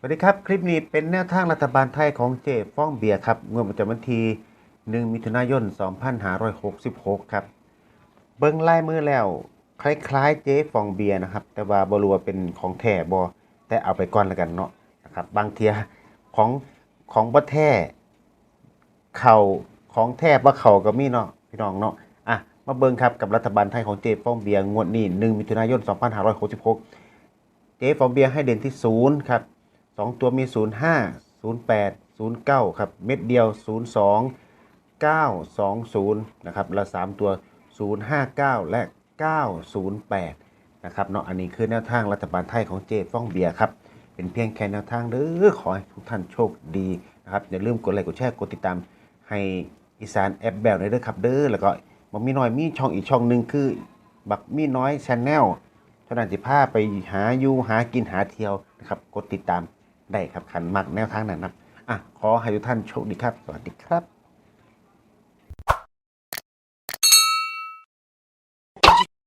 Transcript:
สวัสดีครับ คลิปนี้เป็นแนวทางรัฐบาลไทยของเจฟ้องเบียร์ครับงวดประจำวันที่1มิถุนายน 2566 ครับ เบิ้งลายมือแล้ว คล้ายๆ เจ๊ฟองเบียร์นะครับ แต่ว่าบรัวเป็นของแท้บอแต่เอาไปก่อนแล้วกันเนาะนะครับ บางเทียของของบ่แท้เข่าของแท้บ่เข่าก็มีเนาะพี่น้องเนาะอะมาเบิ่งครับกับรัฐบาลไทยของเจ๊ฟองเบียร์งวดนี้1มิถุนายน 2566 เจ๊ฟองเบียร์ให้เด่นที่ศูนย์ครับ สองตัวมี 05 08 09 ครับ เม็ดเดียว 02 920 นะครับ และ 3 ตัว 059 และ 908 นะครับเนาะอันนี้คือแนวทางรัฐบาลไทยของเจ๊ฟองเบียครับ เป็นเพียงแค่แนวทางเด้อขอให้ทุกท่านโชคดีนะครับ อย่าลืมกดไลค์กดแชร์กดติดตามให้อีสานแอปแบลเด้อครับเด้อแล้วก็บักมีน้อยมีช่องอีกช่องหนึ่งคือบักมีน้อยชแนลเท่านั้นสิพาไปหาอยู่หากินหาเที่ยวนะครับ กดติดตาม ได้ครับขันมากแนวทางนั้นนะอะขอให้ทุกท่านโชคดีครับ สวัสดีครับ